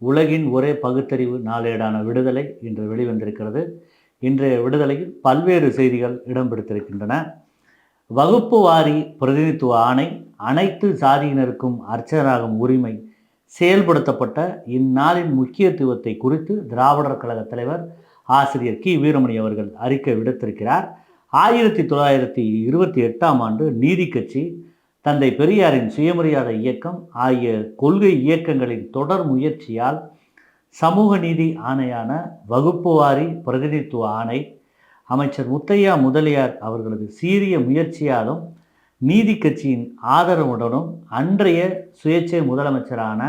உலகின் ஒரே பகுத்தறிவு நாளேடான விடுதலை இன்று வெளிவந்திருக்கிறது. இன்றைய விடுதலையில் பல்வேறு செய்திகள் இடம் வகுப்பு வாரி பிரதிநிதித்துவ ஆணை அனைத்து சாதியினருக்கும் அர்ச்சகராகும் உரிமை செயல்படுத்தப்பட்ட இந்நாளின் முக்கியத்துவத்தை குறித்து திராவிடர் கழக தலைவர் ஆசிரியர் கி. வீரமணி அவர்கள் அறிக்கை விடுத்திருக்கிறார். ஆயிரத்தி தொள்ளாயிரத்தி இருபத்தி எட்டாம் ஆண்டு நீதி கட்சி தந்தை பெரியாரின் சுயமரியாதை இயக்கம் ஆகிய கொள்கை இயக்கங்களின் தொடர் முயற்சியால் சமூக நீதி ஆணையான வகுப்புவாரி பிரதிநிதித்துவ ஆணை அமைச்சர் முத்தையா முதலியார் அவர்களது சீரிய முயற்சியாலும் நீதி கட்சியின் ஆதரவுடனும் அன்றைய சுயேட்சை முதலமைச்சரான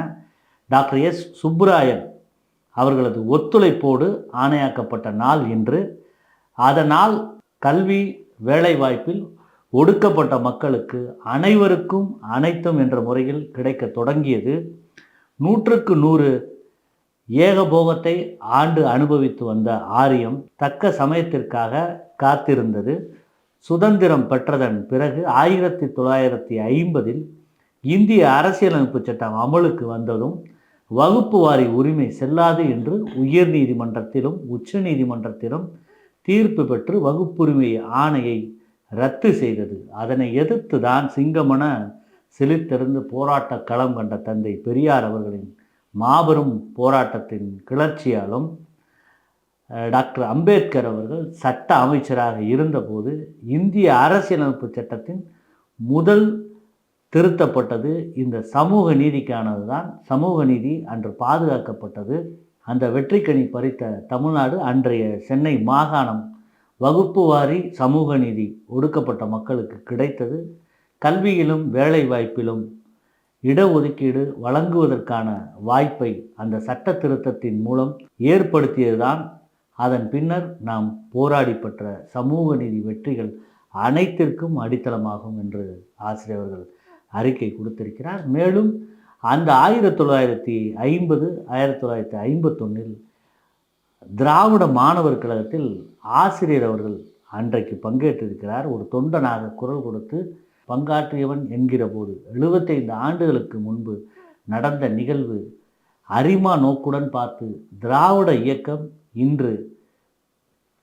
டாக்டர் எஸ் சுப்ராயன் அவர்களது ஒத்துழைப்போடு ஆணையாக்கப்பட்ட நாள் இன்று. அதனால் கல்வி வேலைவாய்ப்பில் ஒடுக்கப்பட்ட மக்களுக்கு அனைவருக்கும் அனைத்தும் என்ற முறையில் கிடைக்க தொடங்கியது. நூற்றுக்கு நூறு ஏகபோகத்தை ஆண்டு அனுபவித்து வந்த ஆரியம் தக்க சமயத்திற்காக காத்திருந்தது. சுதந்திரம் பெற்றதன் பிறகு ஆயிரத்தி தொள்ளாயிரத்தி ஐம்பதில் இந்திய அரசியலமைப்பு சட்டம் அமலுக்கு வந்ததும் வகுப்பு வாரி உரிமை செல்லாது என்று உயர் நீதிமன்றத்திலும் உச்ச நீதிமன்றத்திலும் தீர்ப்பு பெற்று வகுப்புரிமை ஆணையை ரத்து செய்தது. அதனை எதிர்த்து தான் சிங்கமன செழித்திருந்து போராட்ட களம் கண்ட தந்தை பெரியார் அவர்களின் மாபெரும் போராட்டத்தின் கிளர்ச்சியாலும் டாக்டர் அம்பேத்கர் அவர்கள் சட்ட அமைச்சராக இருந்தபோது இந்திய அரசியலமைப்பு சட்டத்தின் முதல் திருத்தப்பட்டது. இந்த சமூக நீதிக்கானது தான் சமூக நீதி அன்று பாதுகாக்கப்பட்டது. அந்த வெற்றிக்கனி பறித்த தமிழ்நாடு அன்றைய சென்னை மாகாணம் வகுப்பு வாரி சமூக நீதி ஒடுக்கப்பட்ட மக்களுக்கு கிடைத்தது. கல்வியிலும் வேலை வாய்ப்பிலும் இடஒதுக்கீடு வழங்குவதற்கான வாய்ப்பை அந்த சட்ட திருத்தத்தின் மூலம் ஏற்படுத்தியதுதான். அதன் பின்னர் நாம் போராடி பெற்ற சமூக நீதி வெற்றிகள் அனைத்திற்கும் அடித்தளமாகும் என்று ஆசிரியர்கள் அறிக்கை கொடுத்திருக்கிறார். மேலும் அந்த ஆயிரத்தி தொள்ளாயிரத்தி ஐம்பது ஆயிரத்தி தொள்ளாயிரத்தி ஐம்பத்தொன்னில் திராவிட மாணவர் கழகத்தில் ஆசிரியர் அவர்கள் அன்றைக்கு பங்கேற்றிருக்கிறார். ஒரு தொண்டனாக குரல் கொடுத்து பங்காற்றியவன் என்கிற போது எழுபத்தைந்து ஆண்டுகளுக்கு முன்பு நடந்த நிகழ்வு அரிமா நோக்குடன் பார்த்து திராவிட இயக்கம் இன்று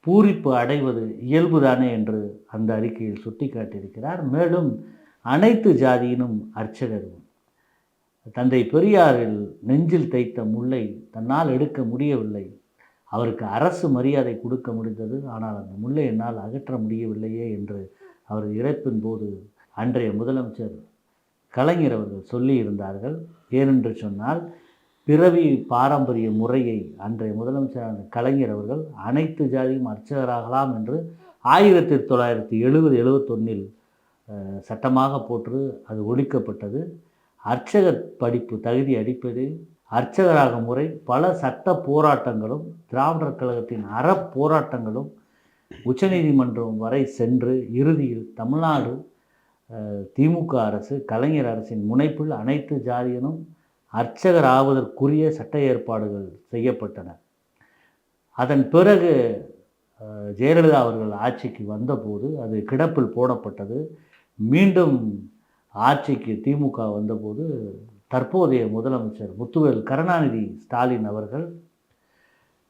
பூரிப்பு அடைவது இயல்புதானே என்று அந்த அறிக்கையில் சுட்டிக்காட்டியிருக்கிறார். மேலும் அனைத்து ஜாதியினும் அர்ச்சகரும் தந்தை பெரியாரில் நெஞ்சில் தைத்த முல்லை தன்னால் எடுக்க முடியவில்லை. அவருக்கு அரசு மரியாதை கொடுக்க முடிந்தது. ஆனால் அந்த முல்லை என்னால் அகற்ற முடியவில்லையே என்று அவர் இறப்பின் போது அன்றைய முதலமைச்சர் கலைஞர் அவர்கள் சொல்லியிருந்தார்கள். ஏனென்று சொன்னால் பிறவி பாரம்பரிய முறையை அன்றைய முதலமைச்சரான கலைஞர் அவர்கள் அனைத்து ஜாதியும் அர்ச்சகராகலாம் என்று ஆயிரத்தி தொள்ளாயிரத்தி எழுபது எழுபத்தொன்னில் சட்டமாக போற்று அது ஒழிக்கப்பட்டது. அர்ச்சகர் படிப்பு தகுதி அடிப்பதில் அர்ச்சகராக முறை பல சட்ட போராட்டங்களும் திராவிடர் கழகத்தின் அற போராட்டங்களும் உச்சநீதிமன்றம் வரை சென்று இறுதியில் தமிழ்நாடு திமுக அரசு கலைஞர் அரசின் முனைப்பில் அனைத்து ஜாதியினும் அர்ச்சகர் ஆவதற்குரிய சட்ட ஏற்பாடுகள் செய்யப்பட்டன. அதன் பிறகு ஜெயலலிதா அவர்கள் ஆட்சிக்கு வந்தபோது அது கிடப்பில் போடப்பட்டது. மீண்டும் ஆட்சிக்கு திமுக வந்தபோது தற்போதைய முதலமைச்சர் முத்துவேல் கருணாநிதி ஸ்டாலின் அவர்கள்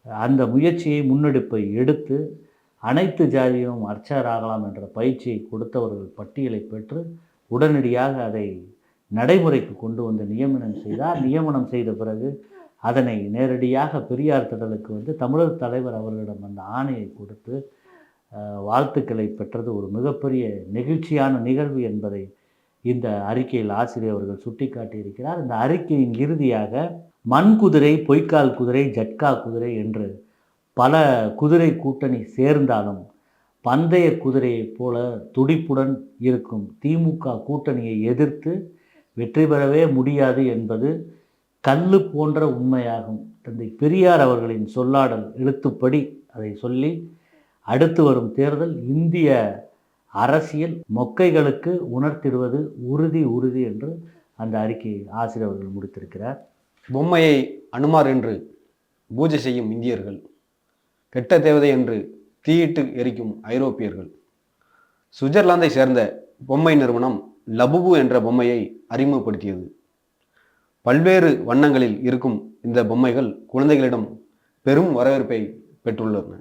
அந்த முயற்சியை முன்னெடுப்பை எடுத்து அனைத்து ஜாதியும் அர்ச்சகராகலாம் என்ற பயிற்சியை கொடுத்தவர்கள் பட்டியலை பெற்று உடனடியாக அதை நடைமுறைக்கு கொண்டு வந்து நியமனம் செய்தார். நியமனம் செய்த பிறகு அதனை நேரடியாக பெரியார் திடலுக்கு வந்து தமிழர் தலைவர் அவர்களிடம் அந்த ஆணையை கொடுத்து வாழ்த்துக்களை பெற்றது ஒரு மிகப்பெரிய நெகிழ்ச்சியான நிகழ்வு என்பதை இந்த அறிக்கையில் ஆசிரியர் அவர்கள் சுட்டிக்காட்டியிருக்கிறார். இந்த அறிக்கையின் இறுதியாக மண் குதிரை பொய்க்கால் குதிரை ஜட்கா குதிரை என்று பல குதிரை கூட்டணி சேர்ந்தாலும் பந்தய குதிரையைப் போல துடிப்புடன் இருக்கும் திமுக கூட்டணியை எதிர்த்து வெற்றி பெறவே முடியாது என்பது கல்லு போன்ற உண்மையாகும். தந்தை பெரியார் அவர்களின் சொல்லாடல் எழுத்துப்படி அதை சொல்லி அடுத்து வரும் தேர்தல் இந்திய அரசியல் மொக்கைகளுக்கு உணர்த்திடுவது உறுதி உறுதி என்று அந்த அறிக்கையை ஆசிரியர் அவர்கள் முடித்திருக்கிறார். பொம்மையை அனுமார் என்று பூஜை செய்யும் இந்தியர்கள் கெட்ட தேவதை என்று தீயிட்டு எரிக்கும் ஐரோப்பியர்கள் சுவிட்சர்லாந்தை சேர்ந்த பொம்மை நிறுவனம் லபுபு என்ற பொம்மையை அறிமுகப்படுத்தியது. பல்வேறு வண்ணங்களில் இருக்கும் இந்த பொம்மைகள் குழந்தைகளிடம் பெரும் வரவேற்பை பெற்றுள்ளன.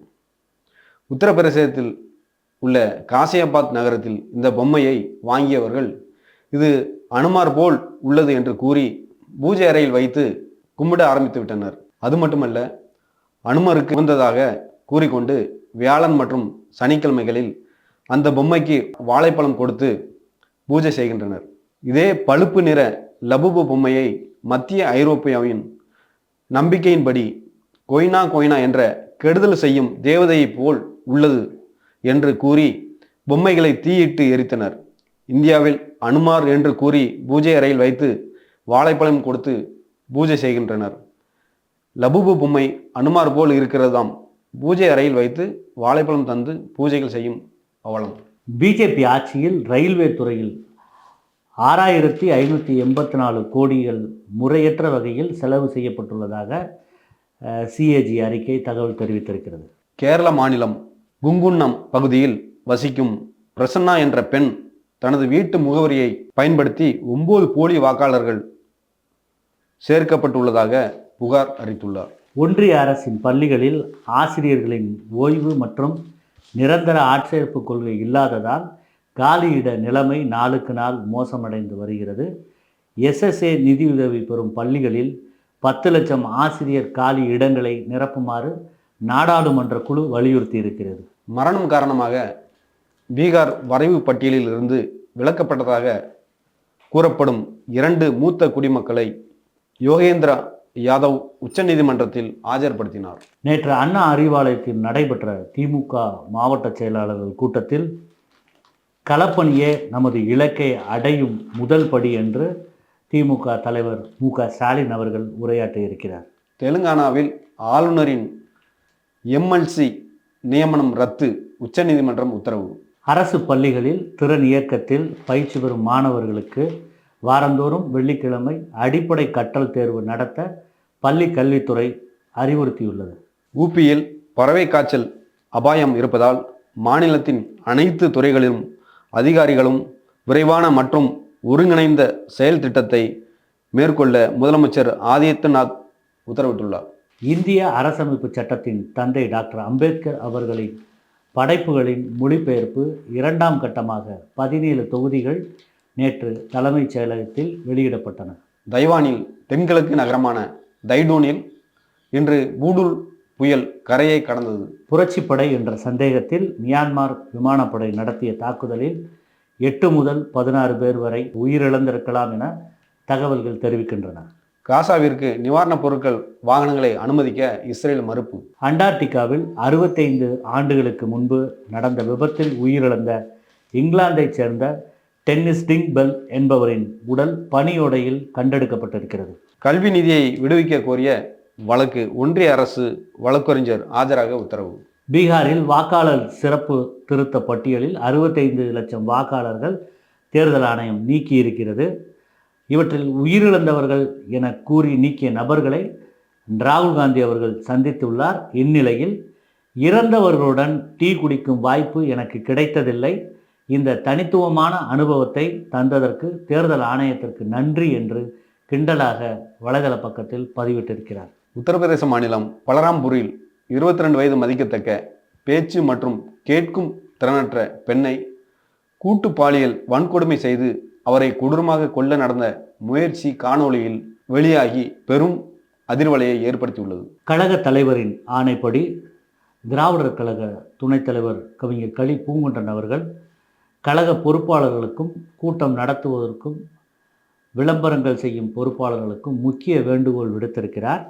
உத்தரப்பிரதேசத்தில் உள்ள காசியாபாத் நகரத்தில் இந்த பொம்மையை வாங்கியவர்கள் இது அனுமார் போல் உள்ளது என்று கூறி பூஜை அறையில் வைத்து கும்பிட ஆரம்பித்து விட்டனர். அது மட்டுமல்ல அனுமருக்கு உகந்ததாக கூறிக்கொண்டு வியாழன் மற்றும் சனிக்கிழமைகளில் அந்த பொம்மைக்கு வாழைப்பழம் கொடுத்து பூஜை செய்கின்றனர். இதே பழுப்பு நிற லபுபு பொம்மையை மத்திய ஐரோப்பியாவின் நம்பிக்கையின்படி கொய்னா கொய்னா என்ற கெடுதல் செய்யும் தேவதையைப் போல் உள்ளது. என்று கூறி பொம்மைகளை தீயிட்டு எரித்தனர். இந்தியாவில் அனுமார் என்று கூறி பூஜை அறையில் வைத்து வாழைப்பழம் கொடுத்து பூஜை செய்கின்றனர். லபுபு பொம்மை அனுமார் போல் இருக்கிறதாம். பூஜை அறையில் வைத்து வாழைப்பழம் தந்து பூஜைகள் செய்யும் அவலம். பிஜேபி ஆட்சியில் ரயில்வே துறையில் ஆறாயிரத்தி ஐநூற்றி எண்பத்தி நாலு கோடிகள் முறையற்ற வகையில் செலவு செய்யப்பட்டுள்ளதாக சிஏஜி அறிக்கை தகவல் தெரிவித்திருக்கிறது. கேரள மாநிலம் குங்குன்னம் பகுதியில் வசிக்கும் பிரசன்னா என்ற பெண் தனது வீட்டு முகவரியை பயன்படுத்தி ஒன்பது போலி வாக்காளர்கள் சேர்க்கப்பட்டுள்ளதாக புகார் அளித்துள்ளார் ஒன்றிய அரசின் பள்ளிகளில் ஆசிரியர்களின் ஓய்வு மற்றும் நிரந்தர ஆட்சேர்ப்பு கொள்கை இல்லாததால் காலியிட நிலைமை நாளுக்கு நாள் மோசமடைந்து வருகிறது. எஸ்எஸ்ஏ நிதியுதவி பெறும் பள்ளிகளில் பத்து லட்சம் ஆசிரியர் காலி இடங்களை நிரப்புமாறு நாடாளுமன்ற குழு வலியுறுத்தி இருக்கிறது. மரணம் காரணமாக பீகார் வரைவு பட்டியலில் இருந்து விலக்கப்பட்டதாக கூறப்படும் இரண்டு மூத்த குடிமக்களை யோகேந்திரா யாதவ் உச்சநீதிமன்றத்தில் ஆஜர்படுத்தினார். நேற்று அண்ணா அறிவாலயத்தில் நடைபெற்ற திமுக மாவட்ட செயலாளர்கள் கூட்டத்தில் களப்பணியே நமது இலக்கை அடையும் முதல் படி என்று திமுக தலைவர் மு க ஸ்டாலின் அவர்கள் உரையாற்றியிருக்கிறார். தெலுங்கானாவில் ஆளுநரின் எம்எல்சி நியமனம் ரத்து உச்சநீதிமன்றம் உத்தரவு. அரசு பள்ளிகளில் திறன் இயக்கத்தில் பயிற்சி பெறும் மாணவர்களுக்கு வாரந்தோறும் வெள்ளிக்கிழமை அடிப்படை கற்றல் தேர்வு நடத்த பள்ளி கல்வித்துறை அறிவுறுத்தியுள்ளது. ஊபியில் பறவை காய்ச்சல் அபாயம் இருப்பதால் மாநிலத்தின் அனைத்து துறைகளிலும் அதிகாரிகளும் விரைவான மற்றும் ஒருங்கிணைந்த செயல் திட்டத்தை மேற்கொள்ள முதலமைச்சர் ஆதித்யநாத் உத்தரவிட்டுள்ளார். இந்திய அரசமைப்பு சட்டத்தின் தந்தை டாக்டர் அம்பேத்கர் அவர்களின் படைப்புகளின் மொழிபெயர்ப்பு இரண்டாம் கட்டமாக பதினேழு தொகுதிகள் நேற்று தலைமைச் செயலகத்தில் வெளியிடப்பட்டன. தைவானில் தென்கிழக்கு நகரமான தைடோனில் இன்று பூடுல் புயல் கரையை கடந்தது. புரட்சிப்படை என்ற சந்தேகத்தில் மியான்மர் விமானப்படை நடத்திய தாக்குதலில் எட்டு முதல் பதினாறு பேர் வரை உயிரிழந்திருக்கலாம் என தகவல்கள் தெரிவிக்கின்றன. காசாவிற்கு நிவாரணப் பொருட்கள் வாகனங்களை அனுமதிக்க இஸ்ரேல் மறுப்பு. அண்டார்டிகாவில் அறுபத்தைந்து ஆண்டுகளுக்கு முன்பு நடந்த விபத்தில் உயிரிழந்த இங்கிலாந்தைச் சேர்ந்த டென்னிஸ் டிங் பெல் என்பவரின் உடல் பனியோடையில் கண்டெடுக்கப்பட்டிருக்கிறது. கல்வி நிதியை விடுவிக்க கோரிய வழக்கு ஒன்றிய அரசு வழக்கறிஞர் ஆஜராக உத்தரவு. பீகாரில் வாக்காளர் சிறப்பு திருத்த பட்டியலில் அறுபத்தைந்து லட்சம் வாக்காளர்கள் தேர்தல் ஆணையம் நீக்கி இருக்கிறது இவற்றில் உயிரிழந்தவர்கள் என கூறி நீக்கிய நபர்களை ராகுல் காந்தி அவர்கள் சந்தித்துள்ளார். இந்நிலையில் இறந்தவர்களுடன் டீ குடிக்கும் வாய்ப்பு எனக்கு கிடைத்ததில்லை. இந்த தனித்துவமான அனுபவத்தை தந்ததற்கு தேர்தல் ஆணையத்திற்கு நன்றி என்று கிண்டலாக வலைதள பக்கத்தில் பதிவிட்டிருக்கிறார். உத்தரப்பிரதேச மாநிலம் பலராம்பூரில் இருபத்தி ரெண்டு வயது மதிக்கத்தக்க பேச்சு மற்றும் கேட்கும் திறனற்ற பெண்ணை கூட்டு பாலியல் வன்கொடுமை செய்து அவரை கொடூரமாக கொல்ல நடந்த முயற்சி காணொளியில் வெளியாகி பெரும் அதிர்வலையை ஏற்படுத்தியுள்ளது. கழக தலைவரின் ஆணைப்படி திராவிடர் கழக துணைத் தலைவர் கவிஞர் களி பூங்குன்றன் அவர்கள் கழக பொறுப்பாளர்களுக்கும் கூட்டம் நடத்துவதற்கும் விளம்பரங்கள் செய்யும் பொறுப்பாளர்களுக்கும் முக்கிய வேண்டுகோள் விடுத்திருக்கிறார்.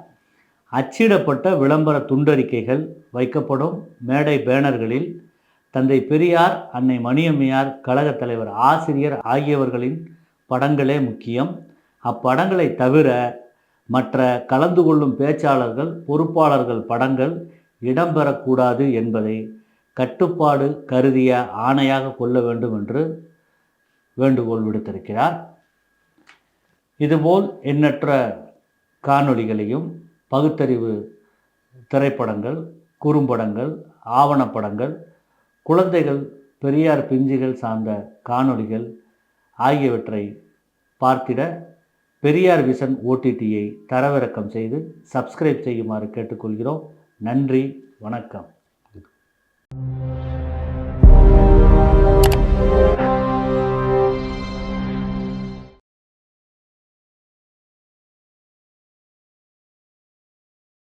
அச்சிடப்பட்ட விளம்பர துண்டறிக்கைகள் வைக்கப்படும் மேடை பேனர்களில் தந்தை பெரியார் அன்னை மணியம்மையார் கழகத் தலைவர் ஆசிரியர் ஆகியவர்களின் படங்களே முக்கியம். அப்படங்களை தவிர மற்ற கலந்து கொள்ளும் பேச்சாளர்கள் பொறுப்பாளர்கள் படங்கள் இடம்பெறக்கூடாது என்பதை கட்டுப்பாடு கருதிய ஆணையாக கொள்ள வேண்டும் என்று வேண்டுகோள் விடுத்திருக்கிறார். இதுபோல் எண்ணற்ற காணொளிகளையும் பகுத்தறிவு திரைப்படங்கள் குறும்படங்கள் ஆவணப்படங்கள் குழந்தைகள் பெரியார் பிஞ்சுகள் சார்ந்த காணொளிகள் ஆகியவற்றை பார்த்திட பெரியார் விஷன் ஓடிடியை தரவிறக்கம் செய்து சப்ஸ்கிரைப் செய்யுமாறு கேட்டுக்கொள்கிறோம். நன்றி வணக்கம்.